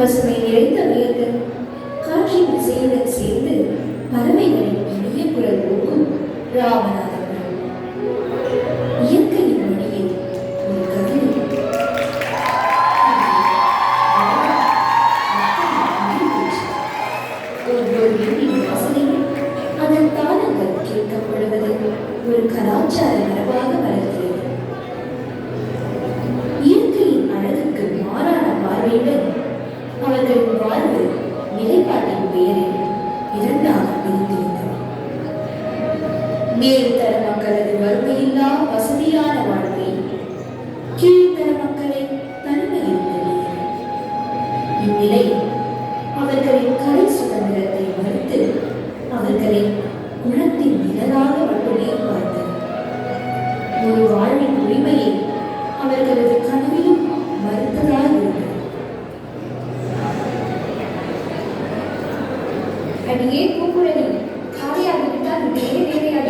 பசுமை நிறைந்த வயது காற்றின் திசையுடன் சேர்ந்து பறவைகளின் இனிய குரல் ராவணா என்னையே கூப்பிடவே காலியாக விட்டால் வேறு வேறையாக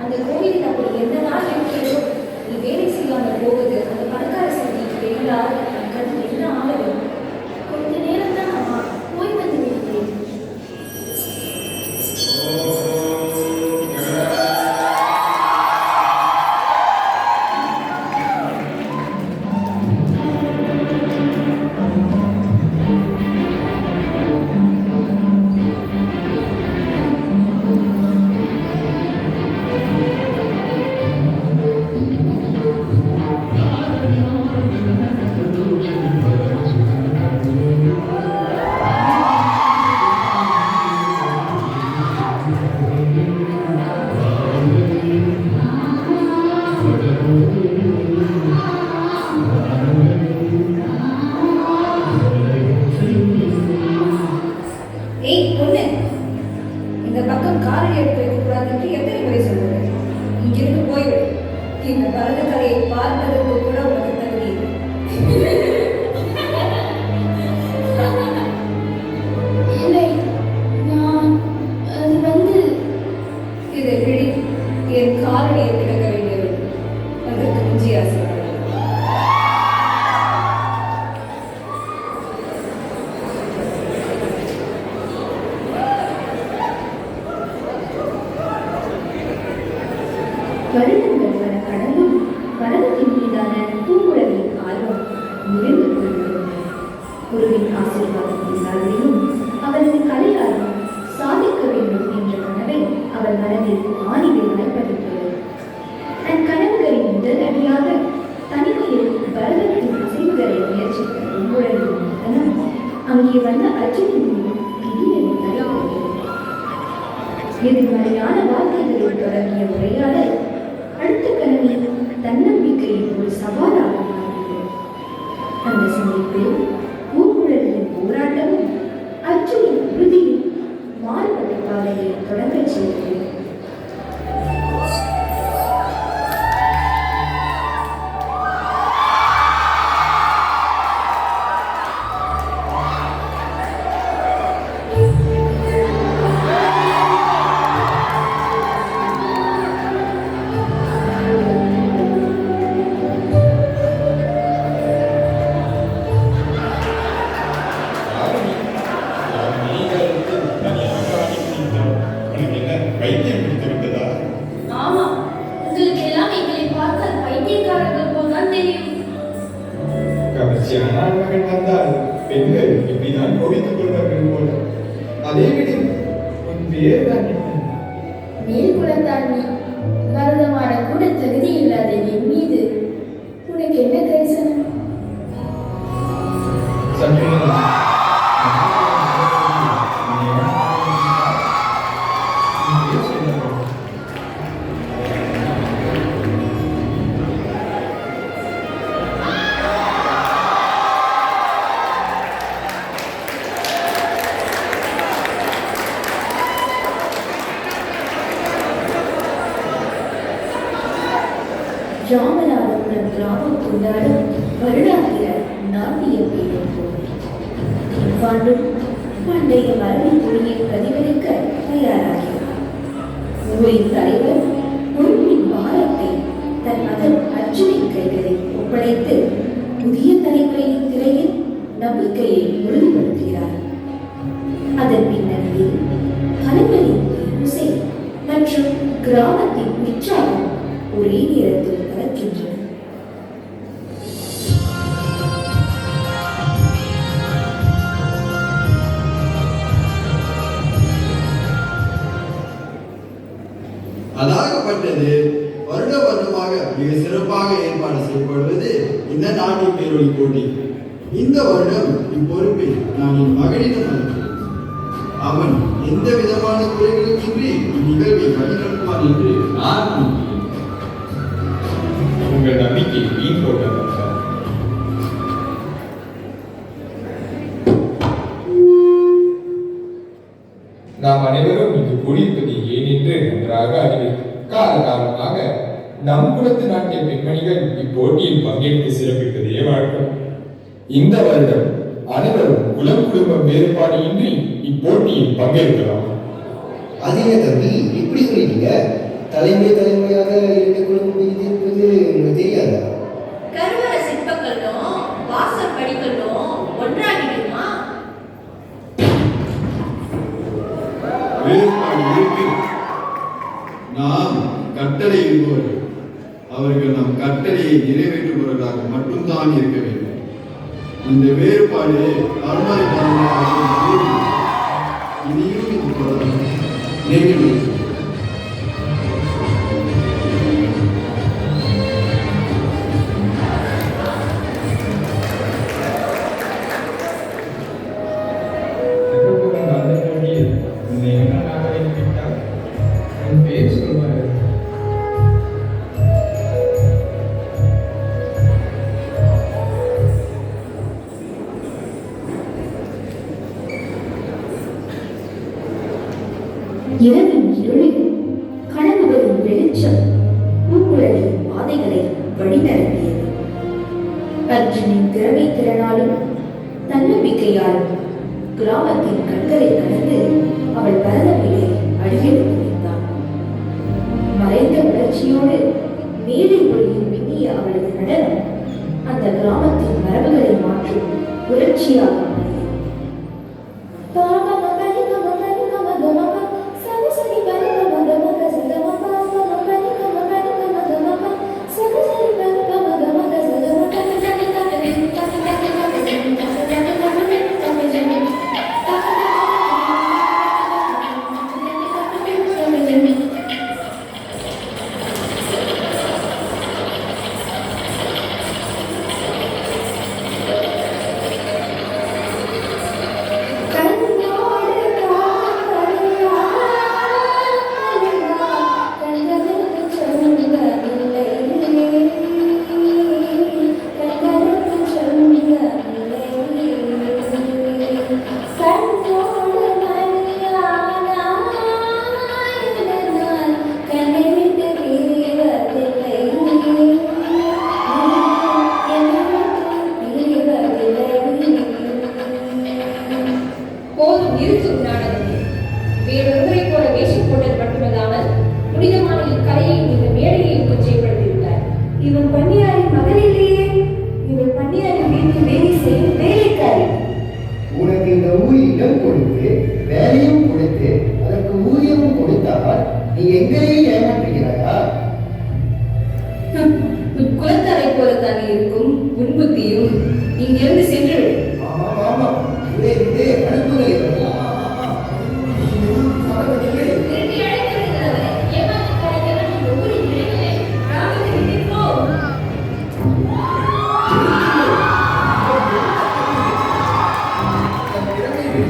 அந்த கோவிலில் அப்படி என்னதான் இருக்கிறதோ நீ வேறு தியானார்கள் வந்தால் பெண்கள் இப்படிதான் கோவித்து கொள்வார்கள் போல. அதே விட உன் பேர் தான் மேல் குலத்தான் ராமநாதபுரம் கிராமம் கொண்டாடும் வருடாந்திர நாட்டிய பேரும் இவ்வாண்டும் பண்டைய மரபின் மொழியை பிரதிபலிக்க தயாராகிறார் ஊரின் தலைவர் பொருளின் பாரத்தை தன் மகன் அர்ஜுனின் கைகளில் ஒப்படைத்து புதிய தலைமுறையின் திரையில் நம்பிக்கையை உறுதிப்படுத்துகிறார் அதன் பின்னணியில் கலைஞரின் இசை மற்றும் கிராமத்தின் உற்சாகம் ஒரே நேரத்தில் கலக்கின்றன அதாகப்பட்டது வருட வருடமாக மிக சிறப்பாக ஏற்பாடு செய்யப்படுவது இந்த நாட்டின் பேரொழி போட்டி. இந்த வருடம் இப்பொறுப்பை நான் என் மகனிடம் அளிக்கிறேன் அவன் எந்த விதமான குறைகளும் இன்றி இந்நிகழ்வை வழிநடத்துவான் என்று நாம் அனைவரும் இங்கு கூடியிருப்பது ஏன் என்று நன்றாக அறிவேன். காலகாலமாக நம் குலத்து நாட்டிய பெண்மணிகள் இப்போட்டியில் பங்கேற்று சிறப்பிப்பதே வழக்கம். இந்த வருடம் அனைவரும் குலம் குடும்பம் வேறுபாடு இன்றி இப்போட்டியில் பங்கேற்கலாம். அதிக தம்பி இப்படி சொல்லிட்டீங்க. தலைமுறை தலைமுறையாக இரண்டு குடும்பம் என்பது இருப்பது உங்களுக்கு தெரியாதா? வேறுபாடு நாம் கட்டளை இடுபவர்கள் அவர்கள் நம் கட்டளையை நிறைவேற்றுபவர்களாக மட்டும்தான் இருக்க வேண்டும். இந்த வேறுபாடு அருமறை தலைமுறையாக இனியும் இது தொடரும்.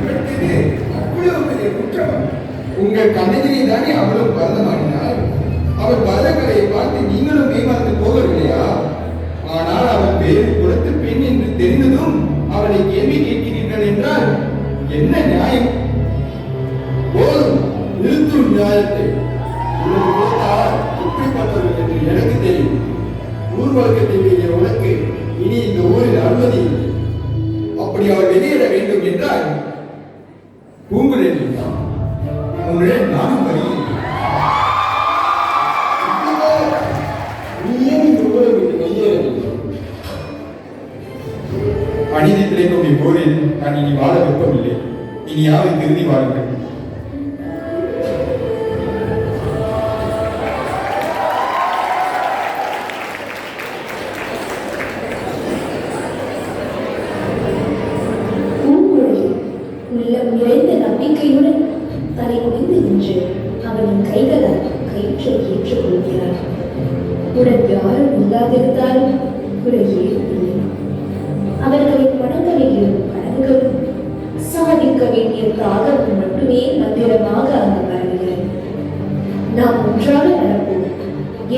பெரிய குற்றம் உங்கள் கண்ணெதிரே தானே அவளும் பரதமாடினார் அவள் பரதக்கலையை பார்த்து நீங்களும் மேமாந்து போகவில்லையா? ஆனால் அவள் வேறு குலத்து பெண் என்று தெரிந்ததும் அவளை கேள்வி கேட்கிறீர்கள் என்றால் என்ன நியாயம்? போதும் நிறுத்தும் நியாயத்தை. உனது என்று எனக்கு தெரியும். ஊர் வழக்கத்தை உனக்கு இனி இந்த ஊரில் அனுமதி இல்லை. அப்படி அவர் வெளியிட வேண்டும் என்றால் பூங்குழலி உன்னிடம் நானும் வருகிறேன் அநீதி கிடைக்கும் இப்போரில் நான் இனி வாழ விருப்பமில்லை. இனியாவை திரும்பி வாழுங்கள். தேவனுக்காக மட்டுமே மந்திரமாக அங்கு வருகிறேன் நாம் ஒன்றாக நடப்போம்.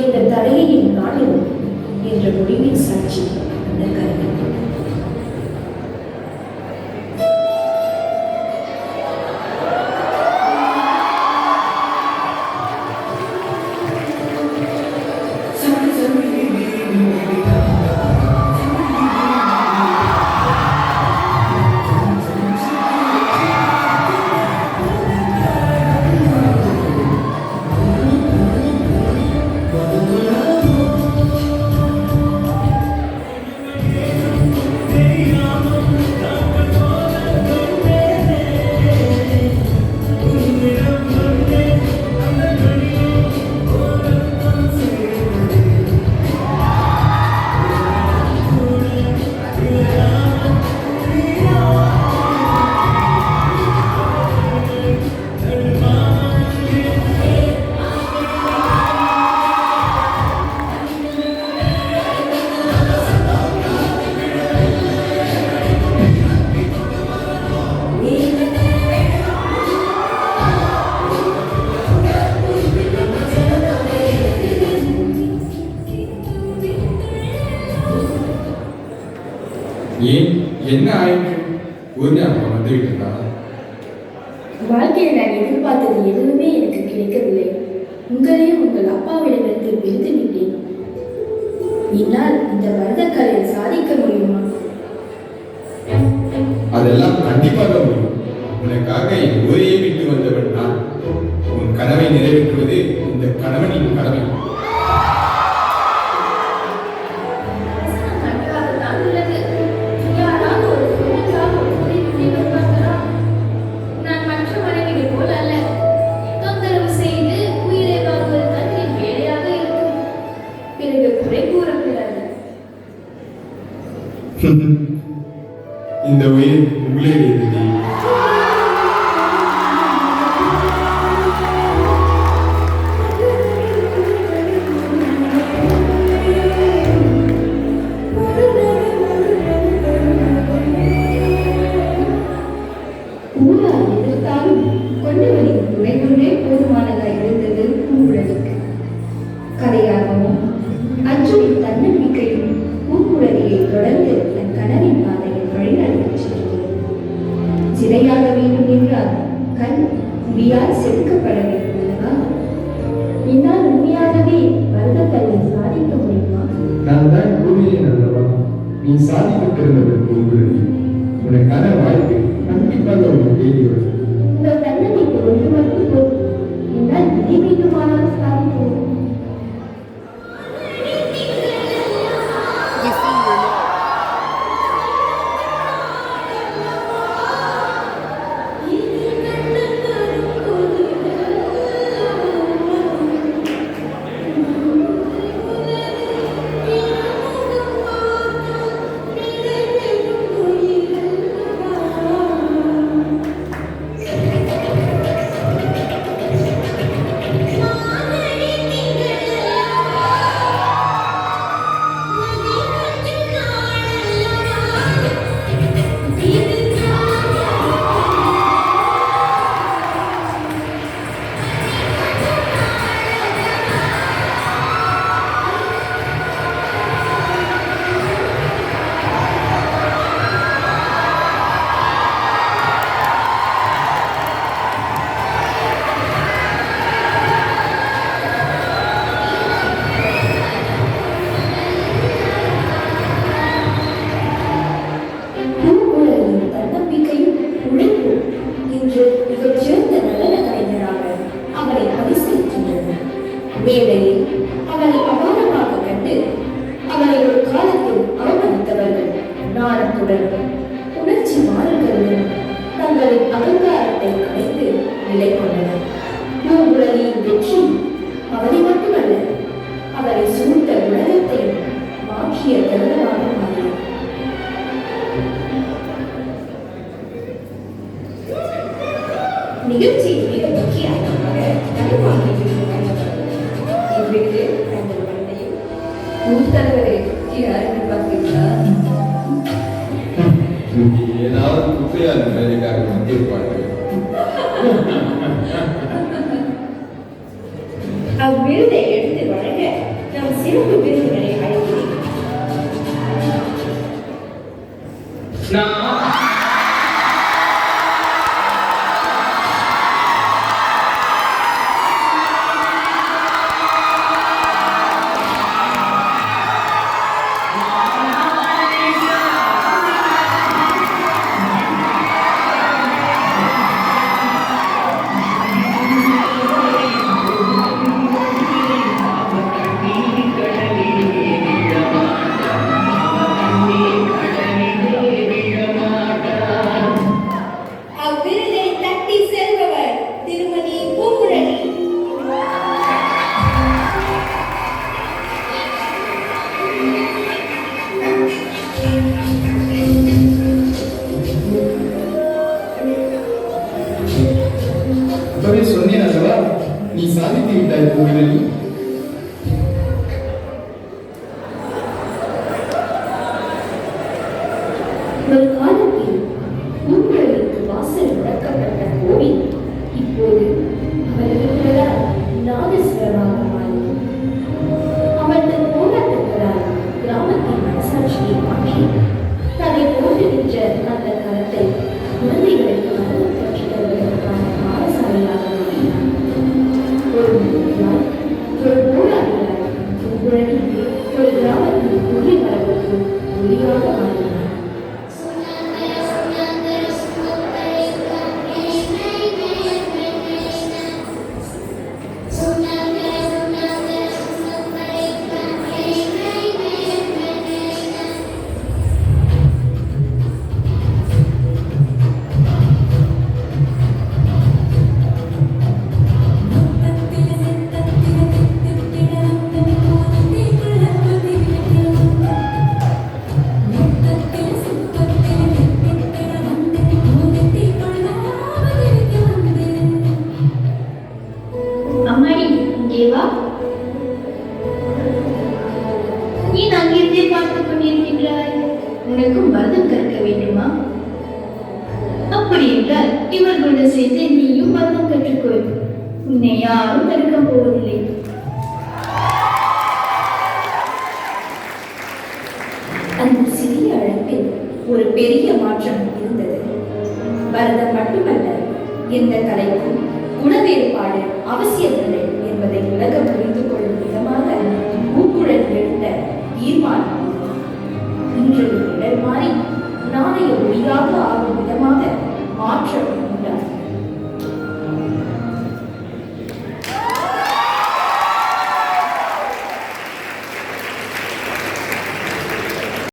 எந்த தலையை நாடுவோம் என்ற முடிவின் சாட்சி. அதெல்லாம் கண்டிப்பாக முடியும். உனக்காக என் ஊரையை விட்டு வந்தவன் நான். உன் கனவை நிறைவேற்றுவது இந்த கணவனின் கடமை. நீ சாதிக்க பிறந்தவர்கள் உங்களுடைய கன வாழ்க்கை கண்டிப்பாக உங்களுக்கு தேடி வரும்